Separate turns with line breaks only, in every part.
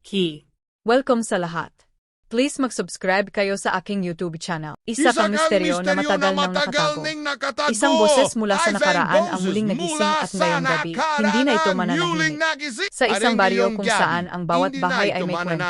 Key.
Welcome sa lahat. Please mag-subscribe kayo sa aking YouTube channel. Isa, kang
kang
misteryo na matagal nang
matagal ning nakatago.
Isang boses mula sa nakaraan ang muling nagising at ngayong gabi, hindi na ito mananahimik. Sa isang baryo kung saan ang bawat
na
bahay ay may kwento.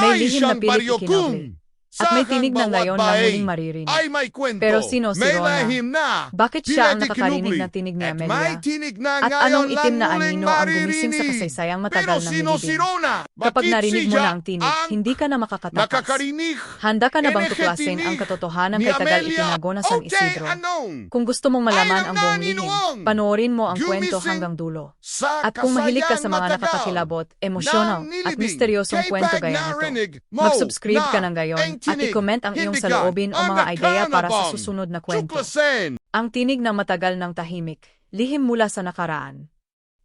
May lihim na pilit
kung
At may tinig na ngayon na muling maririnig.
Ay may kwento.
Pero sino si Rona?
na.
Bakit siya ang nakakarinig ng tinig ni
At
Amelia?
may tinig na
At anong itim na anino ang gumising sa kasaysayang matagal ng
sino si? Rona?
Kapag narinig mo na ang tinig, hindi ka na makakatakas. Handa ka na bang tuklasin ang katotohanan kay tagal itinago na San Isidro? Kung gusto mong malaman ang buong lihim, panoorin mo ang kwento hanggang dulo. At kung mahilig ka sa mga nakakakilabot, emosyonal at misteryosong kwento gaya nito, mag-subscribe ka
na
ng gayon at i-comment ang iyong saloobin o mga ideya para sa susunod na kwento. Ang tinig ng matagal ng tahimik, lihim mula sa nakaraan.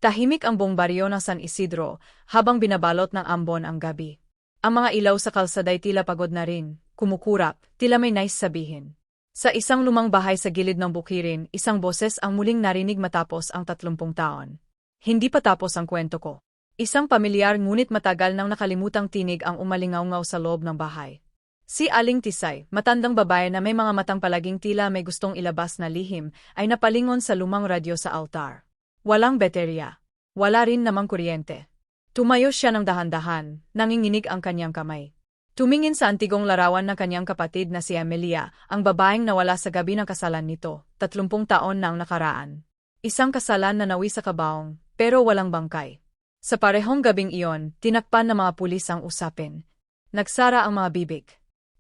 Tahimik ang buong baryo ng San Isidro habang binabalot ng ambon ang gabi. Ang mga ilaw sa kalsaday tila pagod na rin, kumukurap, tila may nais sabihin. Sa isang lumang bahay sa gilid ng bukirin, isang boses ang muling narinig matapos ang tatlumpung taon. Hindi pa tapos ang kwento ko. Isang pamilyar ngunit matagal nang nakalimutang tinig ang umalingaw-ngaw sa loob ng bahay. Si Aling Tisay, matandang babae na may mga matang palaging tila may gustong ilabas na lihim, ay napalingon sa lumang radyo sa altar. Walang baterya. Wala rin namang kuryente. Tumayo siya ng dahan-dahan, nanginginig ang kanyang kamay. Tumingin sa antigong larawan ng kanyang kapatid na si Amelia, ang babaeng nawala sa gabi ng kasalan nito, tatlumpung taon na ang nakaraan. Isang kasalan na nawi sa kabaong, pero walang bangkay. Sa parehong gabing iyon, tinakpan ng mga pulis ang usapin. Nagsara ang mga bibig.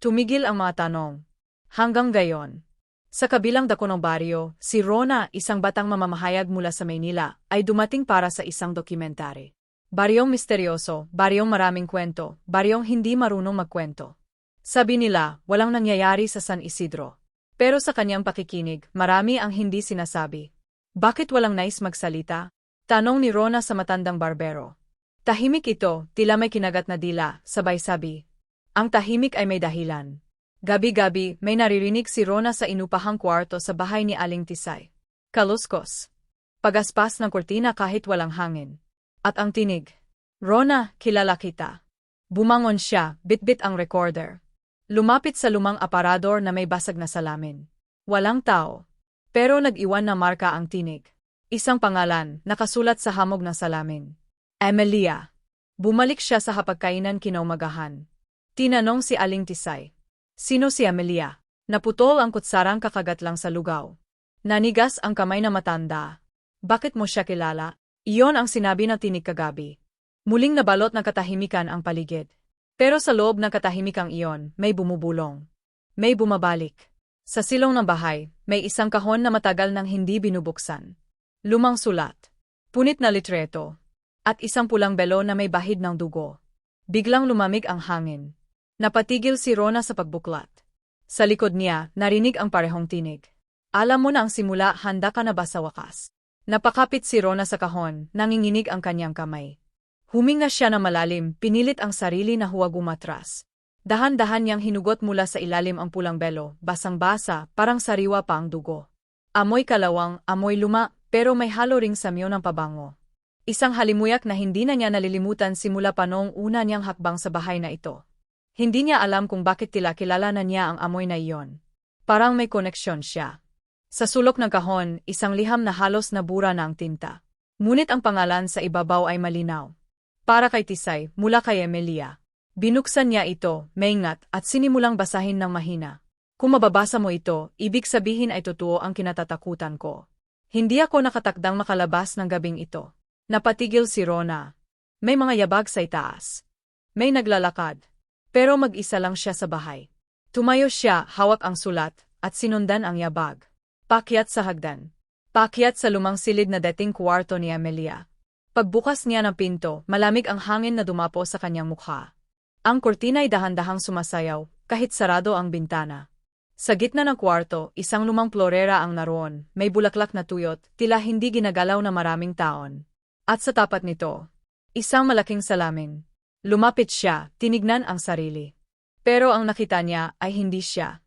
Tumigil ang mga tanong. Hanggang gayon. Sa kabilang dako ng baryo, si Rona, isang batang mamamahayag mula sa Maynila, ay dumating para sa isang dokumentary. Baryong misteryoso, baryong maraming kwento, baryong hindi marunong magkwento. Sabi nila, walang nangyayari sa San Isidro. Pero sa kanyang pakikinig, marami ang hindi sinasabi. Bakit walang nais magsalita? Tanong ni Rona sa matandang barbero. Tahimik ito, tila may kinagat na dila, sabay sabi. Ang tahimik ay may dahilan. Gabi-gabi, may naririnig si Rona sa inupahang kwarto sa bahay ni Aling Tisay. Kaluskos. Pagaspas ng kurtina kahit walang hangin. At ang tinig. Rona, kilala kita. Bumangon siya, bitbit ang recorder. Lumapit sa lumang aparador na may basag na salamin. Walang tao. Pero nag-iwan na marka ang tinig. Isang pangalan, nakasulat sa hamog ng salamin. Emilia. Bumalik siya sa hapagkainan kinaumagahan. Tinanong si Aling Tisay. Sino si Amelia? Naputol ang kutsarang kakagat lang sa lugaw. Nanigas ang kamay na matanda. Bakit mo siya kilala? Iyon ang sinabi ng tinig kagabi. Muling nabalot ng katahimikan ang paligid. Pero sa loob ng katahimikang iyon, may bumubulong. May bumabalik. Sa silong ng bahay, may isang kahon na matagal nang hindi binubuksan. Lumang sulat. Punit na litreto. At isang pulang belo na may bahid ng dugo. Biglang lumamig ang hangin. Napatigil si Rona sa pagbuklat. Sa likod niya, narinig ang parehong tinig. Alam mo na ang simula, handa ka na ba sa wakas? Napakapit si Rona sa kahon, nanginginig ang kanyang kamay. Huminga siya na malalim, pinilit ang sarili na huwag umatras. Dahan-dahan niyang hinugot mula sa ilalim ang pulang belo, basang-basa, parang sariwa pa ang dugo. Amoy kalawang, amoy luma, pero may halo ring samyo ng pabango. Isang halimuyak na hindi na niya nalilimutan simula pa noong una niyang hakbang sa bahay na ito. Hindi niya alam kung bakit tila kilala na niya ang amoy na iyon. Parang may koneksyon siya. Sa sulok ng kahon, isang liham na halos nabura na ang tinta. Ngunit ang pangalan sa ibabaw ay malinaw. Para kay Tisay, mula kay Emilia. Binuksan niya ito, maingat, at sinimulang basahin ng mahina. Kung mababasa mo ito, ibig sabihin ay totoo ang kinatatakutan ko. Hindi ako nakatakdang makalabas ng gabing ito. Napatigil si Rona. May mga yabag sa itaas. May naglalakad. Pero mag-isa lang siya sa bahay. Tumayo siya, hawak ang sulat, at sinundan ang yabag. Pakyat sa hagdan. Pakyat sa lumang silid na dating kwarto ni Amelia. Pagbukas niya ng pinto, malamig ang hangin na dumapo sa kanyang mukha. Ang kurtina'y dahan-dahang sumasayaw, kahit sarado ang bintana. Sa gitna ng kwarto, isang lumang florera ang naroon, may bulaklak na tuyot, tila hindi ginagalaw na maraming taon. At sa tapat nito, isang malaking salamin. Lumapit siya, tinignan ang sarili. Pero ang nakita niya ay hindi siya.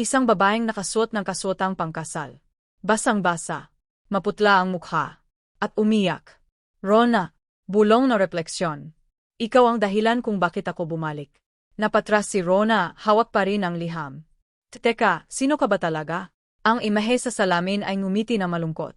Isang babaeng nakasuot ng kasuotang pangkasal. Basang-basa. Maputla ang mukha. At umiyak. Rona. Bulong na refleksyon. Ikaw ang dahilan kung bakit ako bumalik. Napatras si Rona, hawak pa rin ang liham. Teka, sino ka ba talaga? Ang imahe sa salamin ay ngumiti na malungkot.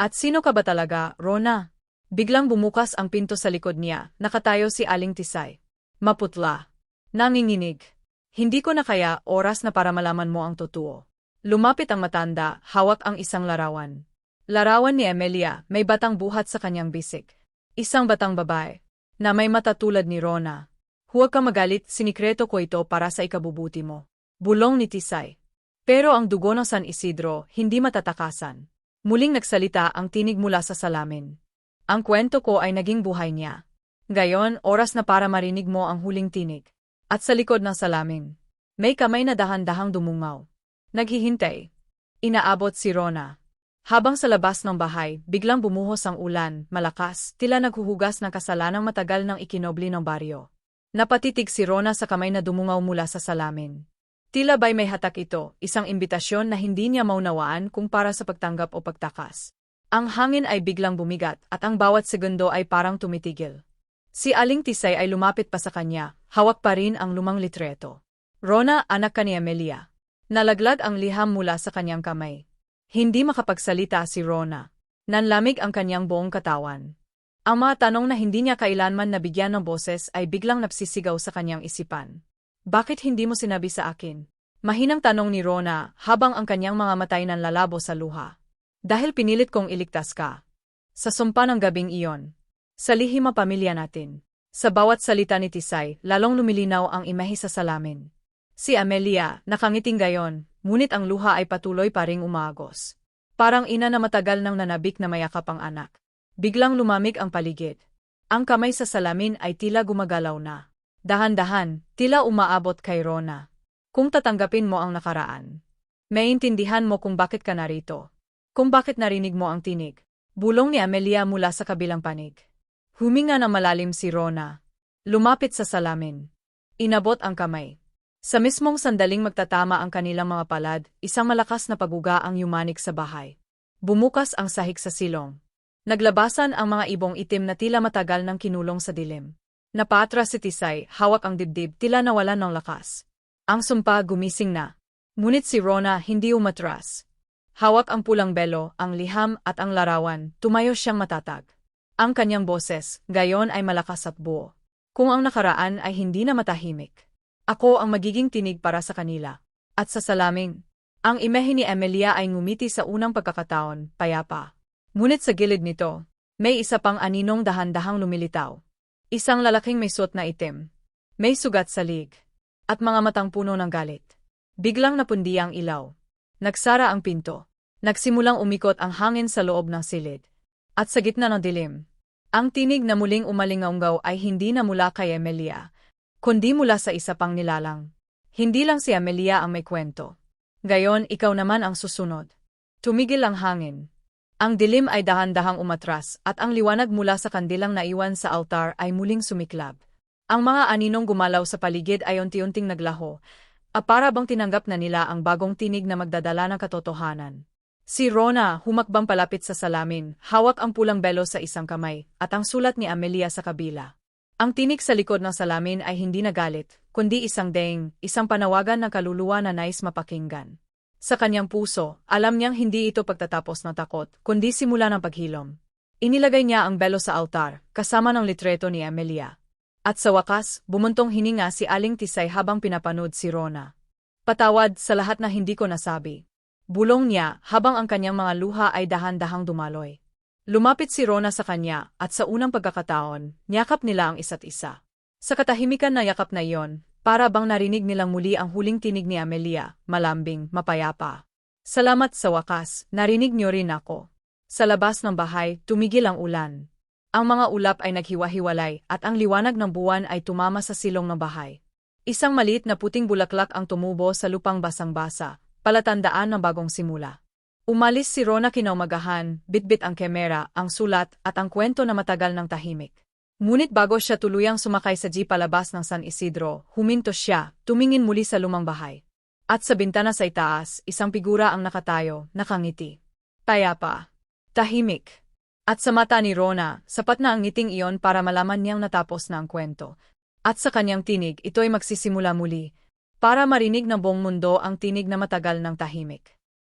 At sino ka ba talaga, Rona? Biglang bumukas ang pinto sa likod niya, nakatayo si Aling Tisay. Maputla. Nanginginig. Hindi ko na kaya oras na para malaman mo ang totoo. Lumapit ang matanda, hawak ang isang larawan. Larawan ni Emilia, may batang buhat sa kanyang bisik. Isang batang babae, na may mata tulad ni Rona. Huwag ka magalit, sinikreto ko ito para sa ikabubuti mo. Bulong ni Tisay. Pero ang dugo ng San Isidro, hindi matatakasan. Muling nagsalita ang tinig mula sa salamin. Ang kwento ko ay naging buhay niya. Gayon, oras na para marinig mo ang huling tinig. At sa likod ng salamin, may kamay na dahan-dahang dumungaw. Naghihintay. Inaabot si Rona. Habang sa labas ng bahay, biglang bumuhos ang ulan, malakas, tila naghuhugas ng kasalanang matagal ng ikinobli ng baryo. Napatitig si Rona sa kamay na dumungaw mula sa salamin. Tila ba'y may hatak ito, isang imbitasyon na hindi niya maunawaan kung para sa pagtanggap o pagtakas. Ang hangin ay biglang bumigat at ang bawat segundo ay parang tumitigil. Si Aling Tisay ay lumapit pa sa kanya, hawak pa rin ang lumang litreto. Rona, anak ka ni Amelia. Nalaglag ang liham mula sa kanyang kamay. Hindi makapagsalita si Rona. Nanlamig ang kanyang buong katawan. Ang mga tanong na hindi niya kailanman nabigyan ng boses ay biglang napsisigaw sa kanyang isipan. Bakit hindi mo sinabi sa akin? Mahinang tanong ni Rona habang ang kanyang mga matay nanlalabo sa luha. Dahil pinilit kong iligtas ka. Sa sumpa ng gabing iyon. Sa lihim ang pamilya natin. Sa bawat salita ni Tisay, lalong lumilinaw ang imahe sa salamin. Si Amelia, nakangiting gayon, ngunit ang luha ay patuloy pa ring umagos. Parang ina na matagal nang nanabik na mayakap ang anak. Biglang lumamig ang paligid. Ang kamay sa salamin ay tila gumagalaw na. Dahan-dahan, tila umaabot kay Rona. Kung tatanggapin mo ang nakaraan. Maintindihan mo kung bakit ka narito. Kung bakit narinig mo ang tinig. Bulong ni Amelia mula sa kabilang panig. Huminga na malalim si Rona. Lumapit sa salamin. Inabot ang kamay. Sa mismong sandaling magtatama ang kanilang mga palad, isang malakas na paguga ang yumanik sa bahay. Bumukas ang sahig sa silong. Naglabasan ang mga ibong itim na tila matagal ng kinulong sa dilim. Napatras si Tisay, hawak ang dibdib, tila nawalan ng lakas. Ang sumpa gumising na. Ngunit si Rona hindi umatras. Hawak ang pulang belo, ang liham at ang larawan, tumayo siyang matatag. Ang kanyang boses, gayon ay malakas at buo. Kung ang nakaraan ay hindi na matahimik. Ako ang magiging tinig para sa kanila. At sa salaming, ang imahe ni Emilia ay ngumiti sa unang pagkakataon, payapa. Ngunit sa gilid nito, may isa pang aninong dahan-dahang lumilitaw. Isang lalaking may suot na itim. May sugat sa lig. At mga matang puno ng galit. Biglang napundi ang ilaw. Nagsara ang pinto. Nagsimulang umikot ang hangin sa loob ng silid. At sa gitna ng dilim, ang tinig na muling umalingaunggaw ay hindi na mula kay Emilia, kundi mula sa isa pang nilalang. Hindi lang si Amelia ang may kwento. Gayon, ikaw naman ang susunod. Tumigil ang hangin. Ang dilim ay dahan-dahang umatras at ang liwanag mula sa kandilang naiwan sa altar ay muling sumiklab. Ang mga aninong gumalaw sa paligid ay unti-unting naglaho, at para bang tinanggap na nila ang bagong tinig na magdadala ng katotohanan. Si Rona humakbang palapit sa salamin, hawak ang pulang belo sa isang kamay, at ang sulat ni Amelia sa kabila. Ang tinig sa likod ng salamin ay hindi nagalit, kundi isang deng, isang panawagan ng kaluluwa na nais mapakinggan. Sa kanyang puso, alam niyang hindi ito pagtatapos ng takot, kundi simula ng paghilom. Inilagay niya ang belo sa altar, kasama ng litreto ni Amelia. At sa wakas, bumuntong hininga si Aling Tisay habang pinapanood si Rona. Patawad sa lahat na hindi ko nasabi. Bulong niya habang ang kanyang mga luha ay dahan-dahang dumaloy. Lumapit si Rona sa kanya at sa unang pagkakataon, niyakap nila ang isa't isa. Sa katahimikan na yakap na iyon, para bang narinig nilang muli ang huling tinig ni Amelia, malambing, mapayapa. Salamat sa wakas, narinig niyo rin ako. Sa labas ng bahay, tumigil ang ulan. Ang mga ulap ay naghiwa-hiwalay at ang liwanag ng buwan ay tumama sa silong ng bahay. Isang maliit na puting bulaklak ang tumubo sa lupang basang-basa, palatandaan ng bagong simula. Umalis si Rona kinaumagahan, bitbit ang kamera, ang sulat, at ang kwento na matagal ng tahimik. Ngunit bago siya tuluyang sumakay sa jeep palabas ng San Isidro, huminto siya, tumingin muli sa lumang bahay. At sa bintana sa itaas, isang figura ang nakatayo, nakangiti. Payapa. Tahimik. At sa mata ni Rona, sapat na ang ngiting iyon para malaman niyang natapos na ang kwento. At sa kanyang tinig, ito'y magsisimula muli, para marinig ng buong mundo ang tinig na matagal ng tahimik.